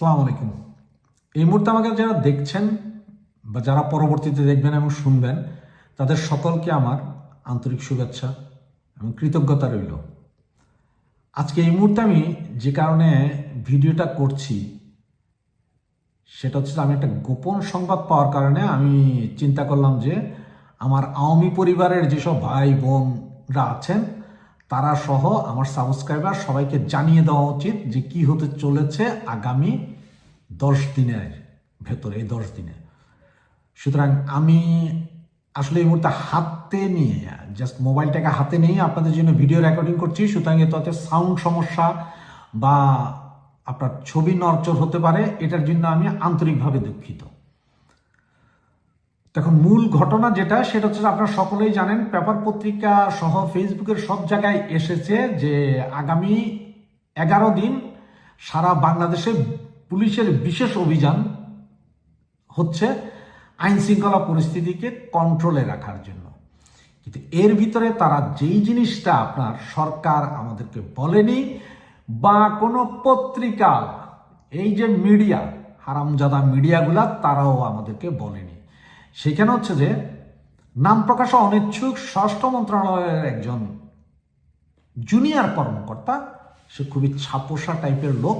সালাম আলাইকুম। এই মুহূর্তে আমাকে যারা দেখছেন বা যারা পরবর্তীতে দেখবেন এবং শুনবেন, তাদের সকলকে আমার আন্তরিক শুভেচ্ছা এবং কৃতজ্ঞতা রইল। আজকে এই মুহূর্তে আমি যে কারণে ভিডিওটা করছি, সেটা হচ্ছে আমি একটা গোপন সংবাদ পাওয়ার কারণে আমি চিন্তা করলাম যে আমার আওয়ামী পরিবারের যেসব ভাই বোনরা আছেন তারা সহ আমার সাবস্ক্রাইবার সবাইকে জানিয়ে দেওয়া উচিত যে কি হতে চলেছে আগামী দশ দিনের ভেতরে, এই দশ দিনে। সুতরাং আমি আসলে এই মুহূর্তে হাতে নিয়ে জাস্ট মোবাইলটাকে হাতে নিয়ে আপনাদের জন্য ভিডিও রেকর্ডিং করছি। সুতরাং এতে সাউন্ড সমস্যা বা আপনার ছবি নরচর হতে পারে, এটার জন্য আমি আন্তরিকভাবে দুঃখিত। দেখুন, মূল ঘটনা যেটা, সেটা হচ্ছে আপনারা সকলেই জানেন, পেপার পত্রিকা সহ ফেসবুকের সব জায়গায় এসেছে যে আগামী এগারো দিন সারা বাংলাদেশে পুলিশের বিশেষ অভিযান হচ্ছে আইন শৃঙ্খলা পরিস্থিতিকে কন্ট্রোলে রাখার জন্য। কিন্তু এর ভিতরে তারা যেই জিনিসটা আপনার সরকার আমাদেরকে বলেনি বা কোনো পত্রিকা, এই যে মিডিয়া, হারামজাদা মিডিয়াগুলা, তারাও আমাদেরকে বলেনি। সেখানে হচ্ছে যে নাম প্রকাশে অনিচ্ছুক স্বরাষ্ট্র মন্ত্রণালয়ের একজন জুনিয়র কর্মকর্তা। সে খুবই ছাপোষা টাইপের লোক।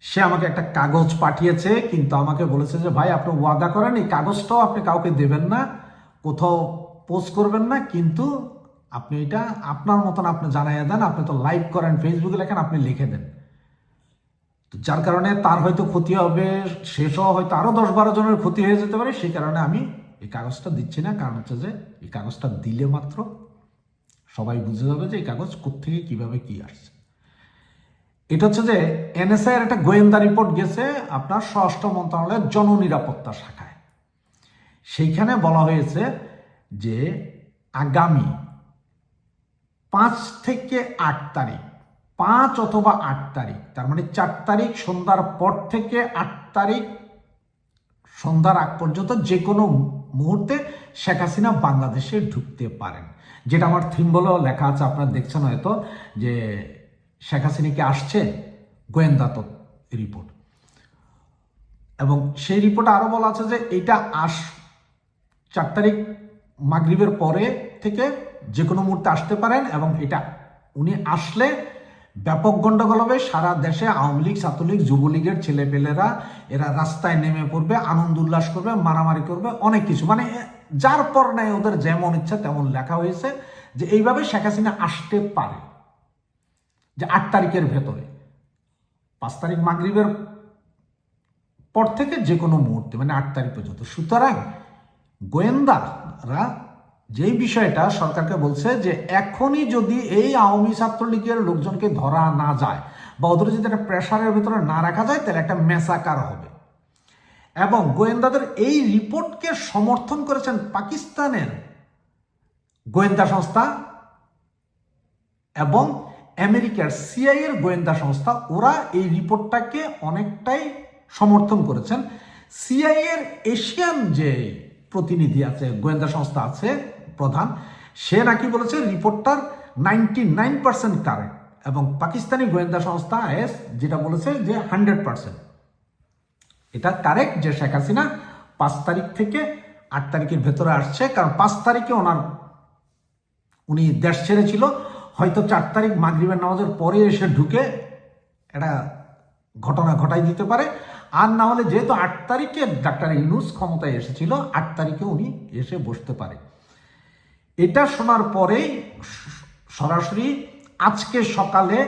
সে আমাকে একটা কাগজ পাঠিয়েছে, কিন্তু আমাকে বলেছে যে, ভাই, আপনি ওয়াদা করেন, এই কাগজটাও আপনি কাউকে দেবেন না, কোথাও পোস্ট করবেন না, কিন্তু আপনি এটা আপনার মতন আপনি জানাইয়া দেন, আপনি তো লাইভ করেন ফেসবুকে লেখেন, আপনি লিখে দেন। যার কারণে তার হয়তো ক্ষতি হবে শেষও হয়তো আরও দশ বারো জনের ক্ষতি হয়ে যেতে পারে সেই কারণে আমি এই কাগজটা দিচ্ছি না। কারণ হচ্ছে যে এই কাগজটা দিলে মাত্র সবাই বুঝে যাবে যে এই কাগজ কোথেকে কীভাবে কি আসছে। এটা হচ্ছে যে এনএসআই এর একটা গোয়েন্দা রিপোর্ট গেছে আপনার স্বরাষ্ট্র মন্ত্রণালয়ের জননিরাপত্তা শাখায়। সেইখানে বলা হয়েছে যে আগামী পাঁচ থেকে আট তারিখ পাঁচ অথবা আট তারিখ, তার মানে চার তারিখ সন্ধ্যার পর থেকে আট তারিখ সন্ধ্যার আগ পর্যন্ত যে কোনো মুহূর্তে শেখ হাসিনা বাংলাদেশে ঢুকতে পারেন। যেটা আমার থিম বলেও লেখা আছে, আপনারা দেখছেন হয়তো যে শেখ হাসিনা কি আসছে? গোয়েন্দা রিপোর্ট এবং সেই রিপোর্টে আরও বলা আছে যে এটা আস চার তারিখ মাগরিবের পরে থেকে যে কোনো মুহূর্তে আসতে পারেন এবং এটা উনি আসলে ব্যাপক গন্ডগোল হবে। সারা দেশে আওয়ামী লীগ, ছাত্রলীগ, যুবলীগের ছেলেপেলেরা, এরা রাস্তায় নেমে পড়বে, আনন্দ উল্লাস করবে, মারামারি করবে, অনেক কিছু। মানে যার পর নেয় ওদের যেমন ইচ্ছা তেমন লেখা হয়েছে যে এইভাবে শেখ হাসিনা আসতে পারে। যে আট তারিখের ভেতরে। পাঁচ তারিখ মাগরিবের পর থেকে যে কোনো মুহূর্তে মানে আট তারিখ পর্যন্ত। সুতরাং গোয়েন্দারা যেই বিষয়টা সরকারকে বলছে যে এখনই যদি এই আওয়ামী ছাত্রলীগের লোকজনকে ধরা না যায় বা ওদের যদি একটা প্রেশারের ভিতরে না রাখা যায়, তাহলে একটা মেসাকার হবে। এবং গোয়েন্দাদের এই রিপোর্টকে সমর্থন করেছেন পাকিস্তানের গোয়েন্দা সংস্থা এবং আমেরিকার সিআইয়ের গোয়েন্দা সংস্থা। ওরা এই রিপোর্টটাকে অনেকটাই সমর্থন করেছেন। সিআইয়ের এশিয়ান যে প্রতিনিধি আছে, গোয়েন্দা সংস্থা আছে প্রধান। সে নাকি বলেছে, রিপোর্টটার নাইনটি নাইন পার্সেন্ট কারেক্ট এবং পাকিস্তানি গোয়েন্দা সংস্থা আইএস যেটা বলেছে যে হান্ড্রেড পার্সেন্ট। এটা কারেক্ট যে শেখ হাসিনা পাঁচ তারিখ থেকে আট তারিখের ভেতরে আসছে, কারণ পাঁচ তারিখে ওনার, উনি দেশ ছেড়েছিল। হয়তো চার তারিখ মাগরিবের নামাজের পরে এসে ঢুকে একটা ঘটনা ঘটাই দিতে পারে। আর না হলে যেহেতু আট তারিখে ডাক্তার ইউনুস ক্ষমতায় এসেছিল, আট তারিখে উনি এসে বসতে পারে। এটা শোনার পরেই সরাসরি আজকে সকালে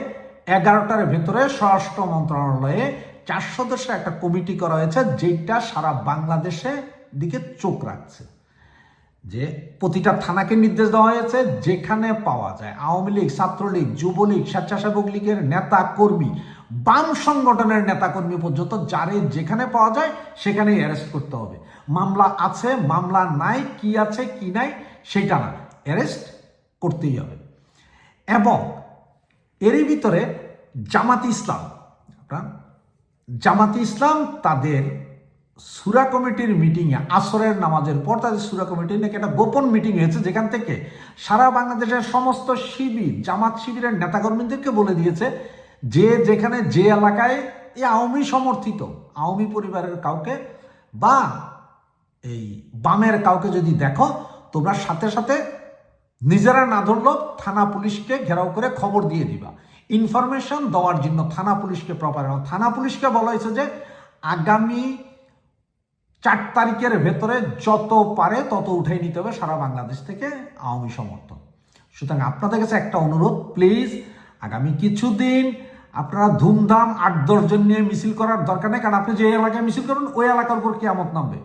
এগারোটার ভেতরে স্বরাষ্ট্র মন্ত্রণালয়ে চার সদস্যের একটা কমিটি করা হয়েছে, যেটা সারা বাংলাদেশে দিকে চোখ রাখছে। যে প্রতিটা থানাকে নির্দেশ দেওয়া হয়েছে, যেখানে পাওয়া যায় আওয়ামী লীগ, ছাত্রলীগ, যুবলীগ, স্বেচ্ছাসেবক লীগের নেতা কর্মী, বাম সংগঠনের নেতাকর্মী পর্যন্ত যারে যেখানে পাওয়া যায় সেখানেই অ্যারেস্ট করতে হবে। মামলা আছে, মামলা নাই, কি আছে, কি নাই সেটা না। অ্যারেস্ট করতেই হবে। এবং এরই ভিতরে জামাত ইসলাম জামাত ইসলাম তাদের সুরা কমিটির মিটিংয়ে আসরের নামাজের পর তাদের সুরা কমিটির নাকি একটা গোপন মিটিং হয়েছে, যেখান থেকে সারা বাংলাদেশের সমস্ত শিবির, জামাত শিবিরের নেতাকর্মীদেরকে বলে দিয়েছে যে যেখানে যে এলাকায় এই আওয়ামী সমর্থিত, আওয়ামী পরিবারের কাউকে বা এই বামের কাউকে যদি দেখো তোমরা সাথে সাথে নিজেরা না ধরলেও থানা পুলিশকে ঘেরাও করে খবর দিয়ে দিবা। ইনফরমেশন দেওয়ার জন্য থানা পুলিশকে প্রপার থানা পুলিশকে বলা হয়েছে যে, আগামী চার তারিখের ভেতরে যত পারে তত উঠাই নিতে হবে সারা বাংলাদেশ থেকে আওয়ামী সমর্থন। সুতরাং আপনাদের কাছে একটা অনুরোধ প্লিজ আগামী কিছুদিন আপনারা ধুমধাম আট দশজন নিয়ে মিছিল করার দরকার নেই, কারণ আপনি যে এলাকায় মিছিল করবেন ওই এলাকার উপর কেয়ামত নামবে।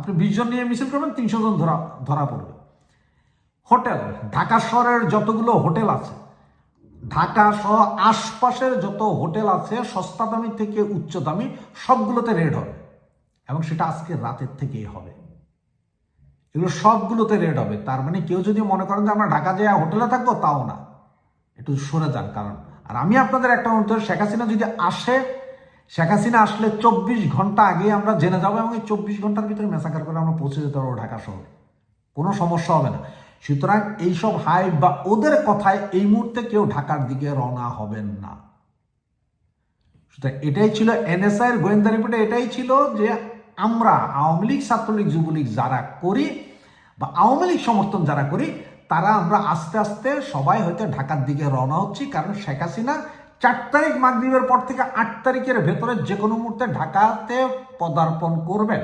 আপনি বিশ জন নিয়ে মিছিল করবেন, তিনশো জন ধরা ধরা পড়বে। হোটেল, ঢাকা শহরের যতগুলো হোটেল আছে, ঢাকা সহ আশপাশের যত হোটেল আছে, সস্তা দামি থেকে উচ্চ দামি, সবগুলোতে রেড হবে। এবং সেটা আজকে রাতের থেকেই হবে। এগুলো সবগুলোতে রেড হবে। তার মানে কেউ যদি মনে করেন যে আমরা ঢাকা যেয়ে হোটেলে থাকব, তাও না। একটু সরে যান কারণ। আর আমি আপনাদের একটা অনুরোধ, শেখ হাসিনা যদি আসে শেখ হাসিনা আসলে চব্বিশ ঘণ্টা আগে আমরা জেনে যাব এবং এই চব্বিশ ঘণ্টার ভিতরে মেসাকার করে আমরা পৌঁছে যেতে পারব ঢাকা শহর। কোনো সমস্যা হবে না। সুতরাং এইসব হাই বা ওদের কথায় এই মুহূর্তে কেউ ঢাকার দিকে রওনা হবেন না। সুতরাং এটাই ছিল এনএসআই এর গোয়েন্দা রিপোর্টে এটাই ছিল যে আমরা আওয়ামী লীগ, ছাত্রলীগ, যুবলীগ যারা করি বা আওয়ামী লীগ সমর্থন যারা করি, তারা আমরা আস্তে আস্তে সবাই হয়তো ঢাকার দিকে রওনা হচ্ছি। কারণ শেখ হাসিনা চার তারিখ মাগরীবের পর থেকে আট তারিখের ভেতরে যে কোনো মুহূর্তে ঢাকাতে পদার্পণ করবেন।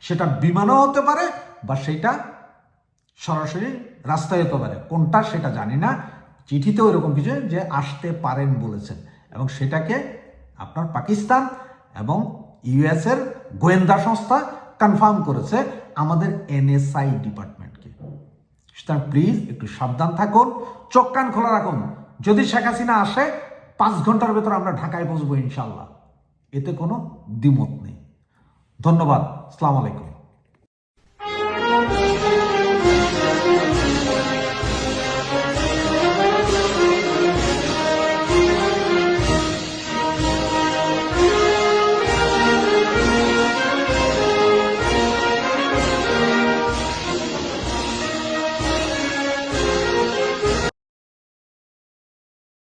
সেটা বিমানও হতে পারে বা সেটা সরাসরি রাস্তায় হতে পারে। কোনটা সেটা জানি না। চিঠিতেও এরকম কিছু যে আসতে পারেন বলেছেন। এবং সেটাকে আপনার পাকিস্তান এবং ইউএস এর গোয়েন্দা সংস্থা কনফার্ম করেছে আমাদের এনএসআই ডিপার্টমেন্টকে। সুতরাং প্লিজ একটু সাবধান থাকুন। চোখ কান খোলা রাখুন। যদি শেখ হাসিনা আসে পাঁচ ঘণ্টার ভেতর আমরা ঢাকায় পৌঁছবো ইনশাল্লাহ এতে কোনো দ্বিমত নেই। ধন্যবাদ। সালাম আলাইকুম।